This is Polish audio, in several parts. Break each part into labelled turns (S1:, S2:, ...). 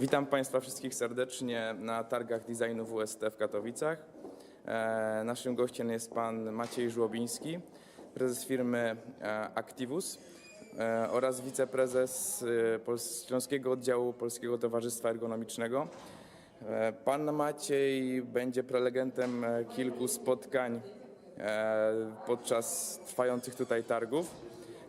S1: Witam Państwa wszystkich serdecznie na targach designu WST w Katowicach. E, Naszym gościem jest Pan Maciej Żłobiński, prezes firmy e, Activus e, oraz wiceprezes Śląskiego Oddziału Polskiego Towarzystwa Ergonomicznego. Pan Maciej będzie prelegentem kilku spotkań podczas trwających tutaj targów.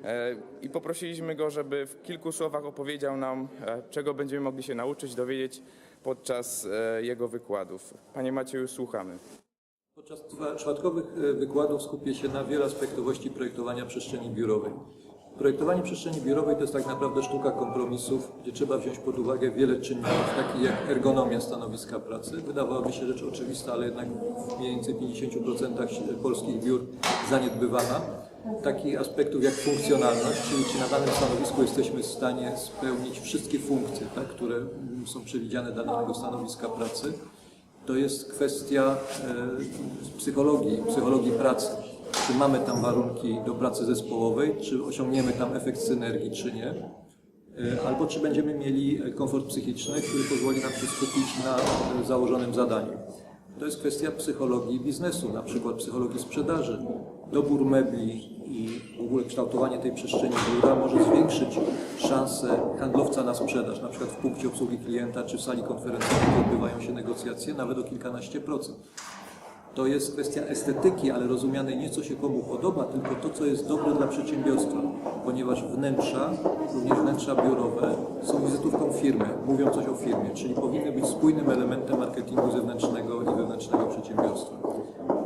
S1: E, I poprosiliśmy go, żeby w kilku słowach opowiedział nam, e, czego będziemy mogli się nauczyć, dowiedzieć podczas e, jego wykładów. Panie Macieju, słuchamy.
S2: Podczas czwartkowych wykładów skupię się na wieloaspektowości projektowania przestrzeni biurowej. Projektowanie przestrzeni biurowej to jest tak naprawdę sztuka kompromisów, gdzie trzeba wziąć pod uwagę wiele czynników, takich jak ergonomia stanowiska pracy. Wydawałoby się rzecz oczywista, ale jednak w mniej więcej 50% polskich biur zaniedbywana. Takich aspektów jak funkcjonalność, czyli czy na danym stanowisku jesteśmy w stanie spełnić wszystkie funkcje, tak, które mm, są przewidziane dla danego stanowiska pracy to jest kwestia e, psychologii, psychologii pracy. Czy mamy tam warunki do pracy zespołowej, czy osiągniemy tam efekt synergii, czy nie. E, Albo czy będziemy mieli komfort psychiczny, który pozwoli nam się skupić na e, założonym zadaniu. To jest kwestia psychologii biznesu, na przykład psychologii sprzedaży. Dobór mebli i w ogóle kształtowanie tej przestrzeni biura może zwiększyć szanse handlowca na sprzedaż, na przykład w punkcie obsługi klienta czy w sali konferencyjnej, odbywają się negocjacje, nawet o kilkanaście procent. To jest kwestia estetyki, ale rozumianej nie co się komu podoba, tylko to, co jest dobre dla przedsiębiorstwa, ponieważ wnętrza, również wnętrza biurowe, są wizytówką firmy, mówią coś o firmie, czyli powinny być spójnym elementem marketingu zewnętrznego i wewnętrznego przedsiębiorstwa.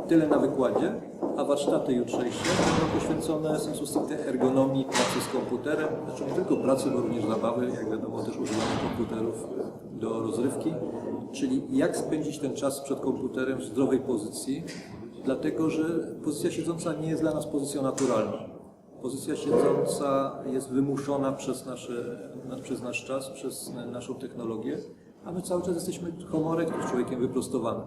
S2: Tyle na wykładzie, a warsztaty jutrzejsze będą poświęcone sensu stricte ergonomii pracy z komputerem, znaczy nie tylko pracy, bo również zabawy, jak wiadomo też używanie komputerów do rozrywki, czyli jak spędzić ten czas przed komputerem w zdrowej pozycji, dlatego że pozycja siedząca nie jest dla nas pozycją naturalną. Pozycja siedząca jest wymuszona przez, nasze, na- przez nasz czas, przez naszą technologię, a my cały czas jesteśmy erectus, człowiekiem wyprostowanym.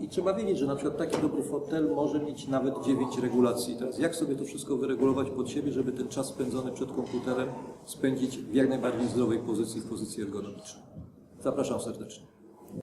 S2: I trzeba wiedzieć, że na przykład taki dobry fotel może mieć nawet 9 regulacji. Teraz jak sobie to wszystko wyregulować pod siebie, żeby ten czas spędzony przed komputerem spędzić w jak najbardziej zdrowej pozycji, w pozycji ergonomicznej. Zapraszam serdecznie.